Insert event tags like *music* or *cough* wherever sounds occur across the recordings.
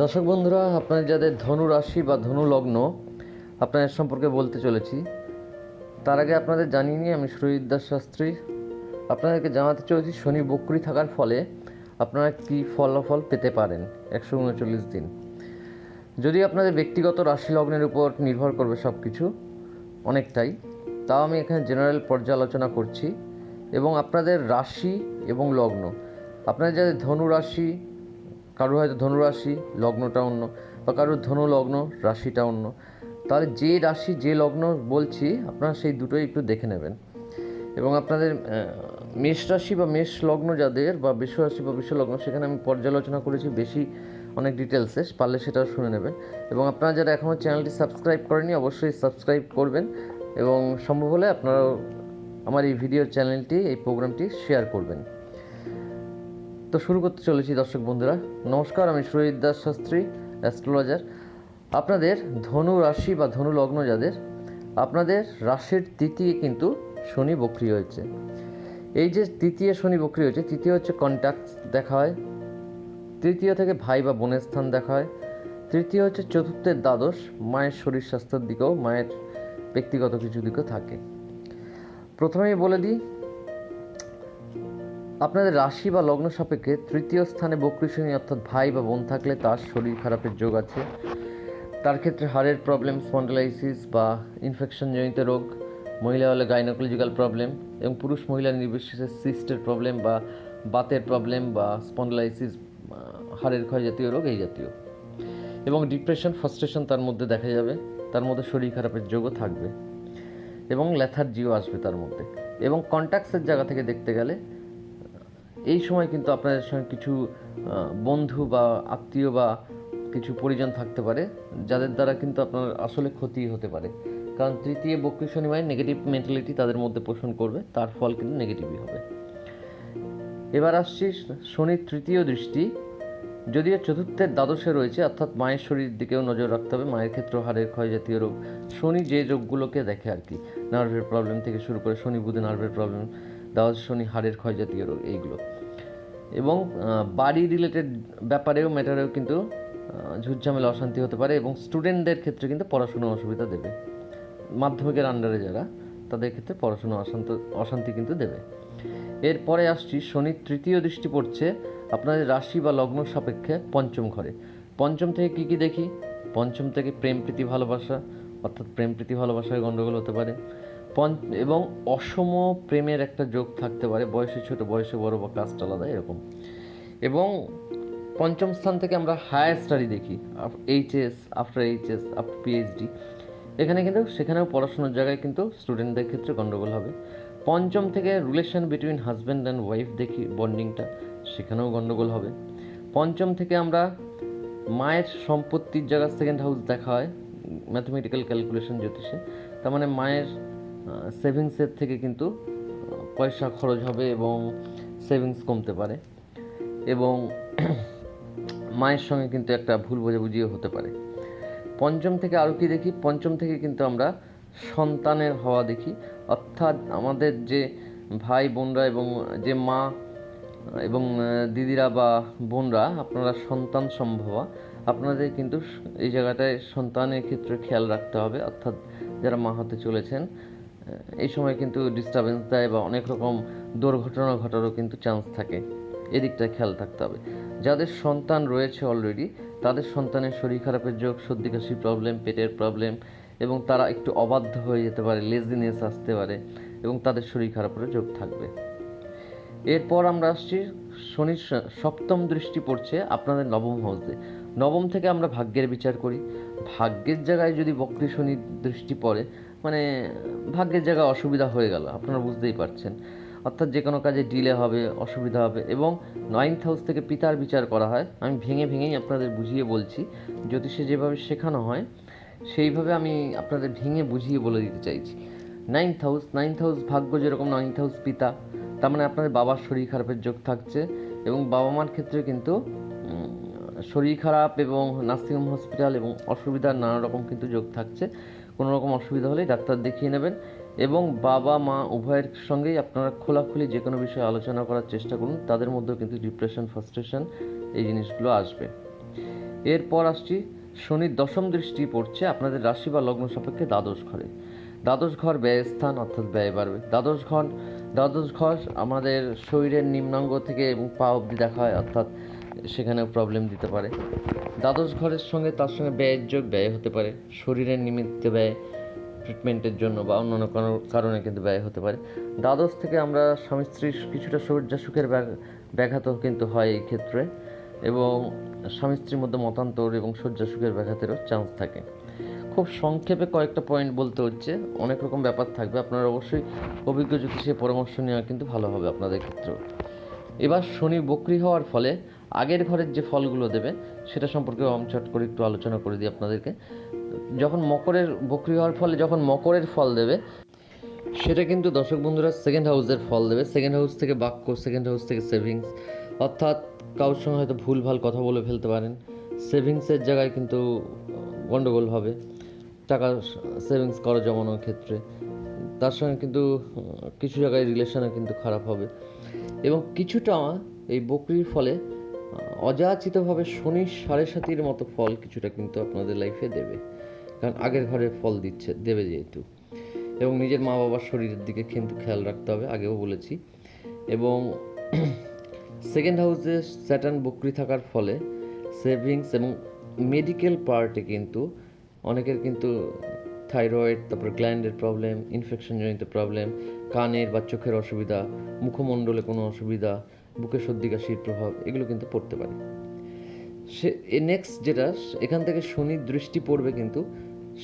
দর্শক বন্ধুরা, আপনাদের যাদের ধনু রাশি বা ধনু লগ্ন, আপনাদের সম্পর্কে বলতে চলেছি। তার আগে আপনাদের জানিয়ে নিই, আমি সুরজিৎ দাস শাস্ত্রী। আপনাদেরকে জানাতে চলেছি, শনি বকরি থাকার ফলে আপনারা কী ফলাফল পেতে পারেন একশো উনচল্লিশ দিন। যদি আপনাদের ব্যক্তিগত রাশি লগ্নের উপর নির্ভর করবে সব কিছু অনেকটাই, তাও আমি এখানে জেনারেল পর্যালোচনা করছি। এবং আপনাদের রাশি এবং লগ্ন, আপনাদের যাদের ধনু রাশি কারোর হয়তো ধনুরাশি, লগ্নটা অন্য, বা কারোর ধনু লগ্ন রাশিটা অন্য। তাহলে যে রাশি, যে লগ্ন বলছি, আপনারা সেই দুটোই একটু দেখে নেবেন। এবং আপনাদের মেষ রাশি বা মেষ লগ্ন যাদের, বা বিশ্ব রাশি বা বিশ্ব লগ্ন, সেখানে আমি পর্যালোচনা করেছি বেশি অনেক ডিটেলসে পারলে সেটাও শুনে নেবেন। এবং আপনারা যারা এখনও চ্যানেলটি সাবস্ক্রাইব করেনি অবশ্যই সাবস্ক্রাইব করবেন। এবং সম্ভব হলে আপনারাও আমার এই ভিডিও চ্যানেলটি এই প্রোগ্রামটি শেয়ার করবেন। তো শুরু করতে চলেছি, দর্শক বন্ধুরা। নমস্কার, আমি সুরজিৎ দাস শাস্ত্রী, অ্যাস্ট্রোলজার। আপনাদের ধনু রাশি বা ধনু লগ্ন যাদের, আপনাদের রাশির তৃতীয় কিন্তু শনি বক্রি হয়েছে। এই যে তৃতীয় শনি বক্রি হয়েছে, তৃতীয় হচ্ছে কন্ট্যাক্ট দেখা হয়। তৃতীয় থেকে ভাই বা বোনের স্থান দেখা হয়। তৃতীয় হচ্ছে চতুর্থের দ্বাদশ, মায়ের শরীর স্বাস্থ্যের দিকেও, মায়ের ব্যক্তিগত কিছু দিকও থাকে। প্রথমেই বলে দিই আপনাদের রাশি বা লগ্ন সাপেক্ষে তৃতীয় স্থানে বক্রী অর্থাৎ ভাই বা বোন থাকলে তার শরীর খারাপের যোগ আছে। তার ক্ষেত্রে হাড়ের প্রবলেম স্পন্ডলাইসিস বা ইনফেকশনজনিত রোগ, মহিলা হলে গাইনোকোলজিক্যাল প্রবলেম এবং পুরুষ মহিলা নির্বিশেষে সিস্টের প্রবলেম বা বাতের প্রবলেম বা স্পন্ডলাইসিস হাড়ের ক্ষয় জাতীয় রোগ এই জাতীয়। এবং ডিপ্রেশন ফ্রাস্ট্রেশন তার মধ্যে দেখা যাবে। তার মধ্যে শরীর খারাপের যোগও থাকবে এবং ল্যাথার্জিও আসবে তার মধ্যে। এবং কন্ট্যাক্টসের জায়গা থেকে দেখতে গেলে এই সময় কিন্তু আপনাদের সঙ্গে কিছু বন্ধু বা আত্মীয় বা কিছু পরিজন থাকতে পারে, যাদের দ্বারা কিন্তু আপনার আসলে ক্ষতি হতে পারে। কারণ তৃতীয় বক্রী শনিবার নেগেটিভ মেন্টালিটি তাদের মধ্যে পোষণ করবে, তার ফল কিন্তু নেগেটিভই হবে। এবার আসছি শনির তৃতীয় দৃষ্টি। যদিও চতুর্থের দ্বাদশে রয়েছে, অর্থাৎ মায়ের শরীরের দিকেও নজর রাখতে হবে, মায়ের ক্ষেত্রে হাড়ের ক্ষয় জাতীয় রোগ। শনি যে রোগগুলোকে দেখে আর কি নার্ভের প্রবলেম থেকে শুরু করে শনি বুধে নার্ভের প্রবলেম দ্বাদশ শনি হাড়ের ক্ষয় জাতীয় রোগ, এইগুলো। এবং বাড়ি রিলেটেড ব্যাপারেও ম্যাটারেও কিন্তু ঝুটঝামেলা, অশান্তি হতে পারে এবং স্টুডেন্টদের ক্ষেত্রে কিন্তু পড়াশোনার অসুবিধা দেবে। মাধ্যমিকের আন্ডারে যারা, তাদের ক্ষেত্রে পড়াশুনো অশান্ত, অশান্তি কিন্তু দেবে। এরপরে আসছি, শনির তৃতীয় দৃষ্টি পড়ছে আপনাদের রাশি বা লগ্ন সাপেক্ষে পঞ্চম ঘরে। পঞ্চম থেকে কি কি দেখি? পঞ্চম থেকে প্রেম প্রীতি ভালোবাসা, অর্থাৎ প্রেম প্রীতি ভালোবাসায় গণ্ডগোল হতে পারে। এবং অসম প্রেমের একটা যোগ থাকতে পারে, বয়সে ছোট, বয়সে বড় বা কাস্ট আলাদা, এরকম। এবং পঞ্চম স্থান থেকে আমরা হায়ার স্টাডি দেখি HS after HS up PhD এখানে কিন্তু, সেখানেও পড়াশোনার জায়গায় কিন্তু স্টুডেন্টদের ক্ষেত্রে গণ্ডগোল হবে। পঞ্চম থেকে relation between husband and wife দেখি বন্ডিংটা সেখানেও গণ্ডগোল হবে। পঞ্চম থেকে আমরা মায়ের সম্পত্তির জায়গা সেকেন্ড হাউস দেখা হয় ম্যাথমেটিক্যাল ক্যালকুলেশন জ্যোতিষে। তার মানে মায়ের সেভিংসের থেকে কিন্তু পয়সা খরচ হবে এবং সেভিংস কমতে পারে। এবং *clears throat* মায়ের সঙ্গে কিন্তু একটা ভুল বোঝাবুঝিও হতে পারে। পঞ্চম থেকে আরও কি দেখি? পঞ্চম থেকে কিন্তু আমরা সন্তানের হওয়া দেখি। অর্থাৎ আমাদের যে ভাই, বোনরা এবং যে মা, এবং দিদিরা বা বোনরা, আপনারা সন্তান সম্ভবা। আপনাদের কিন্তু এই জায়গাটায় সন্তানের ক্ষেত্রে খেয়াল রাখতে হবে। অর্থাৎ যারা মা হতে চলেছেন এই সময় কিন্তু ডিস্টারবেন্স দেয় বা অনেক রকম দুর্ঘটনা ঘটারও কিন্তু চান্স থাকে। এদিকটা খেয়াল থাকতে হবে। যাদের সন্তান রয়েছে অলরেডি তাদের সন্তানের শরীর খারাপের যোগ, সর্দি কাশি প্রবলেম পেটের প্রবলেম এবং তারা একটু অবাধ্য হয়ে যেতে পারে লেজিনেস আসতে পারে এবং তাদের শরীর খারাপের যোগ থাকবে। এরপর আমরা আসছি, শনির সপ্তম দৃষ্টি পড়ছে আপনাদের নবম হাউসে নবম থেকে আমরা ভাগ্যের বিচার করি। ভাগ্যের জায়গায় যদি বক্রী শনির দৃষ্টি পড়ে মানে ভাগ্যের জায়গায় অসুবিধা হয়ে গেল, আপনারা বুঝতেই পারছেন। অর্থাৎ যে কোনো কাজে ডিলে হবে, অসুবিধা হবে এবং নাইন্থ হাউস থেকে পিতার বিচার করা হয়। আমি ভেঙে ভেঙেই আপনাদের বুঝিয়ে বলছি, জ্যোতিষে যেভাবে শেখানো হয়, সেইভাবে আমি আপনাদের ভেঙে বুঝিয়ে বলে দিতে চাইছি। নাইন্থ হাউস নাইন্থ হাউস ভাগ্য যেরকম নাইন্থ হাউস পিতা, তার মানে আপনাদের বাবার শরীর খারাপের যোগ থাকছে এবং বাবা মার ক্ষেত্রে কিন্তু শরীর খারাপ এবং নার্সিংহোম হসপিটাল এবং অসুবিধার নানা রকম কিন্তু যোগ থাকছে। কোনো রকম অসুবিধা হলেই ডাক্তার দেখিয়ে নেবেন এবং বাবা, মা উভয়ের সঙ্গেই আপনারা খোলাখুলি যে কোনো বিষয়ে আলোচনা করার চেষ্টা করুন। তাদের মধ্যেও কিন্তু ডিপ্রেশন ফ্রাস্ট্রেশন এই জিনিসগুলো আসবে। এরপর আসছি, শনির দশম দৃষ্টি পড়ছে আপনাদের রাশি বা লগ্ন সাপেক্ষে দ্বাদশ ঘরে। দ্বাদশ ঘর ব্যয় স্থান অর্থাৎ ব্যয় বাড়বে। দ্বাদশ ঘর দ্বাদশ ঘর আমাদের শরীরের নিম্নাঙ্গ থেকে এবং পা অবধি দেখা হয় অর্থাৎ সেখানেও প্রবলেম দিতে পারে। দ্বাদশ ঘরের সঙ্গে তার সঙ্গে ব্যয়ের যোগ ব্যয় হতে পারে। শরীরের নিমিত্তে ব্যয় ট্রিটমেন্টের জন্য বা অন্যান্য কোনো কারণে কিন্তু ব্যয় হতে পারে। দ্বাদশ থেকে আমরা স্বামী স্ত্রীর কিছুটা শয্যা সুখের ব্যাঘ- ব্যাঘাতও কিন্তু হয় এই ক্ষেত্রে এবং স্বামী স্ত্রীর মধ্যে মতান্তর এবং শয্যা সুখের ব্যাঘাতেরও চান্স থাকে। খুব সংক্ষেপে কয়েকটা পয়েন্ট বলতে হচ্ছে। অনেক রকম ব্যাপার থাকবে। আপনারা অবশ্যই অভিজ্ঞ জ্যোতিষের পরামর্শ নেওয়া কিন্তু ভালো হবে আপনাদের ক্ষেত্রেও। এবার শনি বক্রি হওয়ার ফলে আগের ঘরের যে ফলগুলো দেবে, সেটা সম্পর্কে আমি চট করে একটু আলোচনা করে দিই আপনাদেরকে। যখন মকরের বক্রি হওয়ার ফলে যখন মকরের ফল দেবে, সেটা কিন্তু দর্শক বন্ধুরা সেকেন্ড হাউসের ফল দেবে। সেকেন্ড হাউস থেকে বাক্য সেকেন্ড হাউস থেকে সেভিংস অর্থাৎ কারোর সঙ্গে হয়তো ভুলভাল কথা বলে ফেলতে পারেন। সেভিংসের জায়গায় কিন্তু গণ্ডগোল হবে। টাকা সেভিংস করা জমানোর ক্ষেত্রে। তার সঙ্গে কিন্তু, কিছু জায়গায় রিলেশনে কিন্তু খারাপ হবে। এবং কিছুটা এই বকরির ফলে অযাচিতভাবে শনি সাড়ে সাতির মতো ফল কিছুটা কিন্তু আপনাদের লাইফে দেবে। কারণ আগের ঘরে ফল দিচ্ছে, দেবে যেহেতু। এবং নিজের মা বাবার শরীরের দিকে কিন্তু খেয়াল রাখতে হবে, আগেও বলেছি। এবং সেকেন্ড হাউসে স্যাটার্ন বকরি থাকার ফলে সেভিংস এবং মেডিকেল পার্টে কিন্তু অনেকের কিন্তু থাইরয়েড তারপর গ্ল্যান্ডের প্রবলেম ইনফেকশনজনিত প্রবলেম কানের বা চোখের অসুবিধা, মুখমণ্ডলে কোনো অসুবিধা বুকে সর্দি কাশির প্রভাব, এগুলো কিন্তু পড়তে পারে। সে নেক্সট যেটা, এখান থেকে শনির দৃষ্টি পড়বে কিন্তু,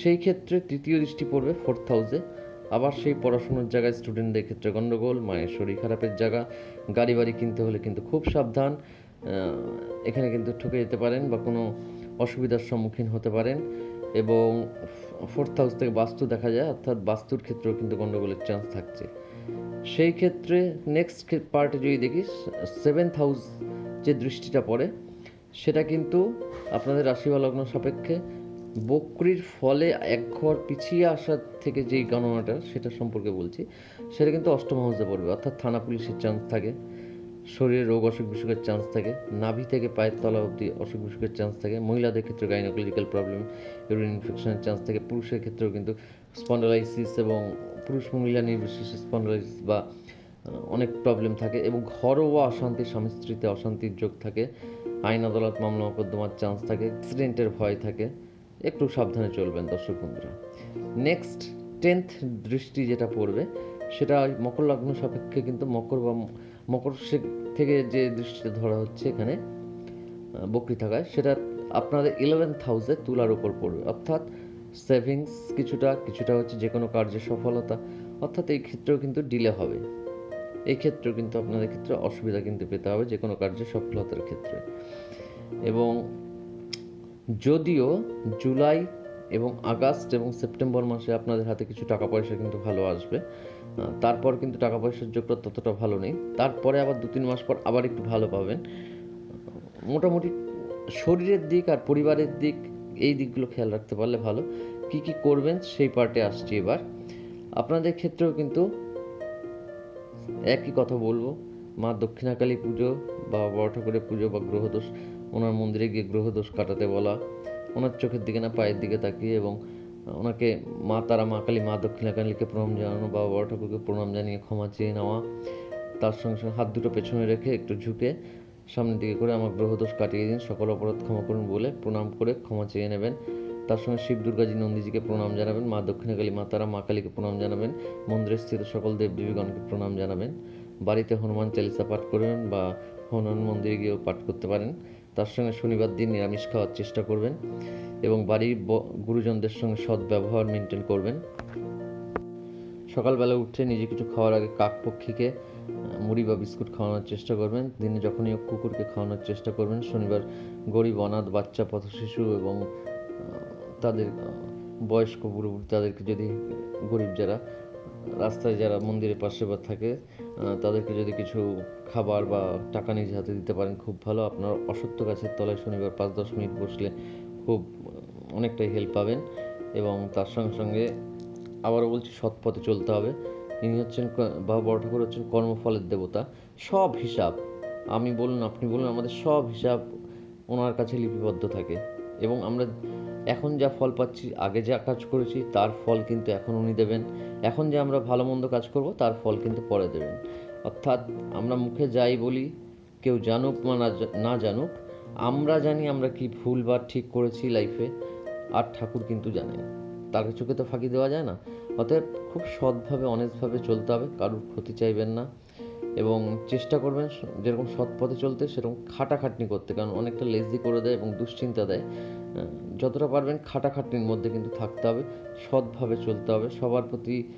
সেই ক্ষেত্রে তৃতীয় দৃষ্টি পড়বে ফোর্থ হাউসে আবার সেই পড়াশোনার জায়গায় স্টুডেন্টদের ক্ষেত্রে গণ্ডগোল মায়ের শরীর খারাপের জায়গা গাড়ি বাড়ি কিনতে হলে কিন্তু খুব সাবধান এখানে কিন্তু ঠকে যেতে পারেন বা কোনো অসুবিধার সম্মুখীন হতে পারেন। এবং ফোর্থ হাউস থেকে বাস্তু দেখা যায়, অর্থাৎ বাস্তুর ক্ষেত্রেও কিন্তু গণ্ডগোলের চান্স থাকছে। সেই ক্ষেত্রে নেক্সট পার্টে যদি দেখি সেভেন্থ হাউস যে দৃষ্টিটা পড়ে, সেটা কিন্তু আপনাদের রাশি বা লগ্ন সাপেক্ষে বকরির ফলে এক ঘর পিছিয়ে আসার থেকে যেই গণনাটা সেটা সম্পর্কে বলছি, সেটা কিন্তু অষ্টম হাউসে পড়বে। অর্থাৎ থানা পুলিশের চান্স থাকে, শরীরে রোগ, অসুখ, বিসুখের চান্স থাকে, নাভি থেকে পায়ের তলা অবধি অসুখ, বিসুখের চান্স থাকে, মহিলাদের ক্ষেত্রে গাইনোকোলজিক্যাল প্রবলেম ইউরিন ইনফেকশনের চান্স থাকে, পুরুষের ক্ষেত্রেও কিন্তু স্পন্ডালাইসিস এবং পুরুষ মহিলা নির্বিশেষে স্পন্ডালাইসিস বা অনেক প্রবলেম থাকে এবং ঘরোয়া অশান্তি, স্বামী স্ত্রীতে অশান্তির যোগ থাকে। আইন আদালত মামলা মোকদ্দমার চান্স থাকে অ্যাক্সিডেন্টের ভয় থাকে। একটু সাবধানে চলবেন দর্শক বন্ধুরা। নেক্সট টেন্থ দৃষ্টি যেটা পড়বে, সেটা মকর লগ্ন সাপেক্ষে কিন্তু মকর বা মকর থেকে যে দৃষ্টিটা ধরা হচ্ছে এখানে বকরি থাকায়, সেটা আপনাদের ইলেভেন্থ হাউসে তুলার উপর পড়বে। অর্থাৎ সেভিংস কিছুটা কিছুটা হচ্ছে যে কোনো কার্যে সফলতা। অর্থাৎ এই ক্ষেত্রেও কিন্তু ডিলে হবে। এই ক্ষেত্রেও কিন্তু আপনাদের ক্ষেত্রে অসুবিধা কিন্তু পেতে হবে যে কোনো কার্যে সফলতার ক্ষেত্রে। এবং যদিও জুলাই এবং আগস্ট এবং সেপ্টেম্বর মাসে আপনাদের হাতে কিছু টাকা পয়সা কিন্তু ভালো আসবে তারপর কিন্তু টাকা পয়সার যোগটা ততটা ভালো নেই। তারপরে আবার দু তিন মাস পর আবার একটু ভালো পাবেন। মোটামুটি শরীরের দিক আর পরিবারের দিক এই দিকগুলো খেয়াল রাখতে পারলে ভালো। কি কি করবেন সেই পার্টে আসছি এবার। আপনাদের ক্ষেত্রেও কিন্তু একই কথা বলব। মা দক্ষিণাকালী পুজো বা বড় ঠাকুরের পুজো বা গ্রহদোষ, ওনার মন্দিরে গিয়ে গ্রহদোষ কাটাতে বলা, ওনার চোখের দিকে না পায়ের দিকে তাকিয়ে এবং ওনাকে মা তারা মা কালী, মা দক্ষিণাকালীকে প্রণাম জানানো বা বড় ঠাকুরকে প্রণাম জানিয়ে ক্ষমা চেয়ে নেওয়া, তার সঙ্গে সঙ্গে হাত দুটো পেছনে রেখে একটু ঝুঁকে সামনের দিকে করে আমার গ্রহদোষ কাটিয়ে দিন সকল অপরাধ ক্ষমা করুন বলে প্রণাম করে ক্ষমা চেয়ে নেবেন। তার সঙ্গে শিব দুর্গাজি নন্দীজিকে প্রণাম জানাবেন মা দক্ষিণাকালী মা তারা মা কালীকে প্রণাম জানাবেন মন্দিরে স্থিত সকল দেবদেবীগণকে প্রণাম জানাবেন। বাড়িতে হনুমান চালিসা পাঠ করবেন বা হনুমান মন্দিরে গিয়েও পাঠ করতে পারেন। তার সঙ্গে শনিবার দিন নিরামিষ খাওয়ার চেষ্টা করবেন এবং বাড়ির গুরুজনদের সঙ্গে সৎ ব্যবহার মেনটেন করবেন। সকালবেলা উঠে নিজে কিছু খাওয়ার আগে কাক পক্ষীকে আহ, মুড়ি বা বিস্কুট খাওয়ানোর চেষ্টা করবেন। দিনে যখনই কুকুরকে খাওয়ানোর চেষ্টা করবেন, শনিবার গরিব, অনাথ, বাচ্চা, পথ শিশু এবং তাদের বয়স্ক বুড়ো তাদেরকে যদি গরিব যারা, রাস্তায় যারা মন্দিরের পাশে বা থাকে তাদেরকে যদি কিছু খাবার বা টাকা নিজে হাতে দিতে পারেন, খুব ভালো। আপনার অসত্য গাছের তলায় শনিবার পাঁচ দশ মিনিট বসলে খুব, অনেকটাই হেল্প পাবেন এবং তার সঙ্গে সঙ্গে আবারও বলছি, সৎ পথে চলতে হবে। ইনি হচ্ছেন বাবা বড় ঠাকুর হচ্ছেন কর্মফলের দেবতা। সব হিসাব, আমি বলুন, আপনি বলুন, আমাদের সব হিসাব ওনার কাছে লিপিবদ্ধ থাকে। এবং আমরা এখন যা ফল পাচ্ছি, আগে যা কাজ করেছি, তার ফল কিন্তু এখন উনি দেবেন। এখন যে আমরা ভালো মন্দ কাজ করব, তার ফল কিন্তু পরে দেবেন। অর্থাৎ আমরা মুখে যাই বলি, কেউ জানুক বা না জানুক, আমরা জানি আমরা কি ভুল বা ঠিক করেছি লাইফে আর ঠাকুর কিন্তু জানেন। তার চোখে তো ফাঁকি দেওয়া যায় না। অতএব খুব সৎভাবে অনেস্টভাবে চলতে হবে, কারুর ক্ষতি চাইবেন না। এবং চেষ্টা করবেন যেরকম সৎ পথে চলতে, সেরকম খাটাখাটনি করতে, কারণ অনেকটা লেজি করে দেয় এবং দুশ্চিন্তা দেয়। যতটা পারবেন খাটাখাটনির মধ্যে কিন্তু থাকতে হবে, সৎভাবে চলতে হবে, সবার প্রতি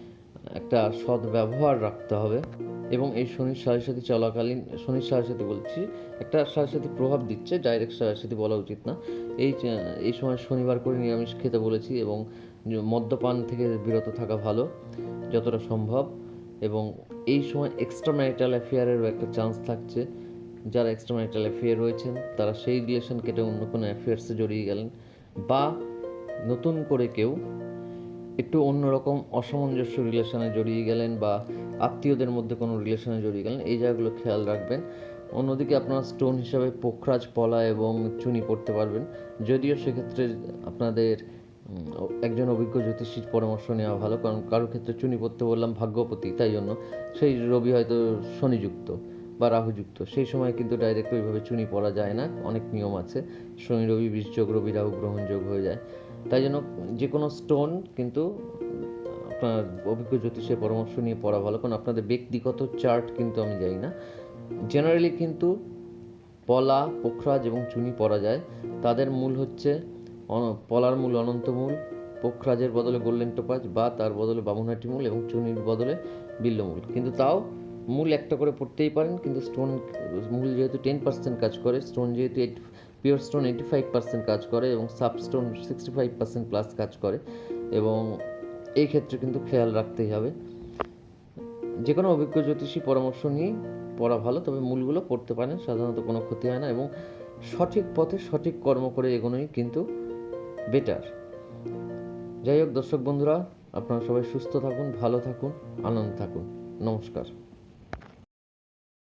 একটা সৎ ব্যবহার রাখতে হবে। এবং এই শনির সাড়ে চলাকালীন, শনির সাড়ে সাথে বলছি, একটা সাড়ে সাথে প্রভাব দিচ্ছে ডাইরেক্ট সাড়ে সাথে বলা উচিত না। এই এই সময় শনিবার করে নিরামিষ খেতে বলেছি এবং মদ্যপান থেকে বিরত থাকা ভালো, যতটা সম্ভব। এবং এই সময় এক্সট্রা ম্যারিটাল অ্যাফেয়ারেরও একটা চান্স থাকছে। যারা এক্সট্রা ম্যারিটাল অ্যাফেয়ার রয়েছেন, তারা সেই রিলেশন কেটে অন্য কোনো অ্যাফেয়ার্সে জড়িয়ে গেলেন। বা নতুন করে কেউ একটু অন্যরকম অসামঞ্জস্য রিলেশনে জড়িয়ে গেলেন বা আত্মীয়দের মধ্যে কোনো রিলেশনে জড়িয়ে গেলেন, এই জায়গাগুলো খেয়াল রাখবেন। অন্যদিকে আপনারা স্টোন হিসাবে পোখরাজ, পলা এবং চুনি পড়তে পারবেন। যদিও সেক্ষেত্রে আপনাদের একজন অভিজ্ঞ জ্যোতিষীর পরামর্শ নেওয়া ভালো, কারণ কারোর ক্ষেত্রে চুনি পড়তে বললাম ভাগ্যপতি, তাই জন্য সেই রবি হয়তো শনিযুক্ত বা রাহুযুক্ত। সেই সময় কিন্তু ডাইরেক্ট ওইভাবে চুনি পড়া যায় না, অনেক নিয়ম আছে। শনি, রবি বীজযোগ রবি, রাহু গ্রহণযোগ হয়ে যায়। তাই জন্য যে কোনো স্টোন কিন্তু আপনার অভিজ্ঞ জ্যোতিষের পরামর্শ নিয়ে পড়া ভালো, কারণ আপনাদের ব্যক্তিগত চার্ট কিন্তু আমি জানি না। জেনারেলি কিন্তু পলা, পোখরাজ এবং চুনি পরা যায়। তাদের মূল হচ্ছে পলার মূল অনন্ত মূল, পোখরাজের বদলে গোল্ডেন টোপাজ, বা তার বদলে বামুনহাটি মূল এবং চুনির বদলে বিল্লমূল কিন্তু তাও মূল একটা করে পড়তেই পারেন, কিন্তু স্টোন, মূল যেহেতু টেন পার্সেন্ট কাজ করে, স্টোন যেহেতু eight, pure stone eighty five percent কাজ করে এবং substone sixty five percent plus কাজ করে এবং এই ক্ষেত্রে কিন্তু খেয়াল রাখতেই হবে। যে কোনো অভিজ্ঞ জ্যোতিষী পরামর্শ নিয়ে পড়া ভালো, তবে মূলগুলো পড়তে পারেন, সাধারণত কোনো ক্ষতি হয় না এবং সঠিক পথে সঠিক কর্ম করে এগোনোই কিন্তু বেটার যাই হোক দর্শক বন্ধুরা আপনারা সবাই সুস্থ থাকুন ভালো থাকুন আনন্দ থাকুন। নমস্কার।